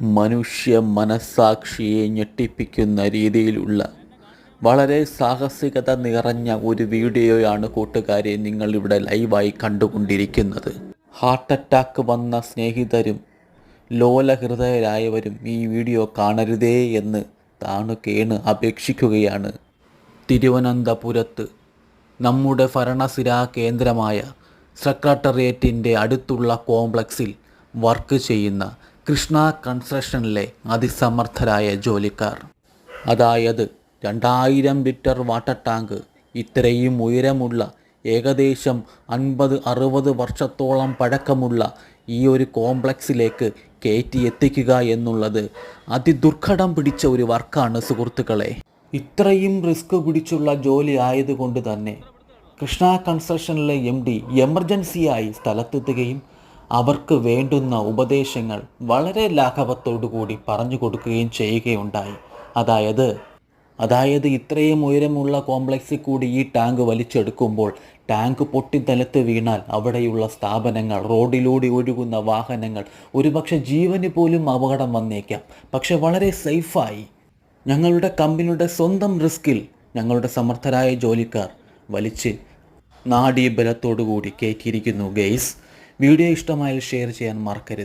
മനുഷ്യ മനസ്സാക്ഷിയെ ഞെട്ടിപ്പിക്കുന്ന രീതിയിലുള്ള വളരെ സാഹസികത നിറഞ്ഞ ഒരു വീഡിയോയാണ് കൂട്ടുകാരെ നിങ്ങൾ ഇവിടെ ലൈവായി കണ്ടുകൊണ്ടിരിക്കുന്നത്. ഹാർട്ട് അറ്റാക്ക് വന്ന സ്നേഹിതരും ലോലഹൃദയരായവരും ഈ വീഡിയോ കാണരുതേ എന്ന് താണു കേണ് അപേക്ഷിക്കുകയാണ്. തിരുവനന്തപുരത്ത് നമ്മുടെ ഭരണസിരാ കേന്ദ്രമായ സെക്രട്ടേറിയറ്റിന്റെ അടുത്തുള്ള കോംപ്ലക്സിൽ വർക്ക് ചെയ്യുന്ന കൃഷ്ണ കൺസ്ട്രക്ഷനിലെ അതിസമർത്ഥരായ ജോലിക്കാർ. അതായത് രണ്ടായിരം ലിറ്റർ വാട്ടർ ടാങ്ക് ഇത്രയും ഉയരമുള്ള ഏകദേശം അൻപത് അറുപത് വർഷത്തോളം പഴക്കമുള്ള ഈ ഒരു കോംപ്ലക്സിലേക്ക് കയറ്റി എത്തിക്കുക എന്നുള്ളത് അതിദുർഘടം പിടിച്ച ഒരു വർക്കാണ് സുഹൃത്തുക്കളെ. ഇത്രയും റിസ്ക് പിടിച്ചുള്ള ജോലി ആയതുകൊണ്ട് തന്നെ കൃഷ്ണ കൺസ്ട്രക്ഷനിലെ എം ഡി എമർജൻസിയായി സ്ഥലത്തെത്തുകയും അവർക്ക് വേണ്ടുന്ന ഉപദേശങ്ങൾ വളരെ ലാഘവത്തോടു കൂടി പറഞ്ഞു കൊടുക്കുകയും ചെയ്യുകയുണ്ടായി. അതായത് അതായത് ഇത്രയും ഉയരമുള്ള കോംപ്ലക്സിൽ കൂടി ഈ ടാങ്ക് വലിച്ചെടുക്കുമ്പോൾ ടാങ്ക് പൊട്ടി നിലത്ത് വീണാൽ അവിടെയുള്ള സ്ഥാപനങ്ങൾ റോഡിലൂടെ ഒഴുകുന്ന വാഹനങ്ങൾ ഒരുപക്ഷെ ജീവന് പോലും അപകടം വന്നേക്കാം. പക്ഷെ വളരെ സേഫായി. ഞങ്ങളുടെ കമ്പനിയുടെ സ്വന്തം റിസ്കിൽ ഞങ്ങളുടെ സമർത്ഥരായ ജോലിക്കാർ വലിച്ച് കൂടി കേക്കിയിരിക്കുന്നു ഗെയ്സ്. വീഡിയോ ഇഷ്ടമായാൽ ഷെയർ ചെയ്യാൻ മറക്കരുത്.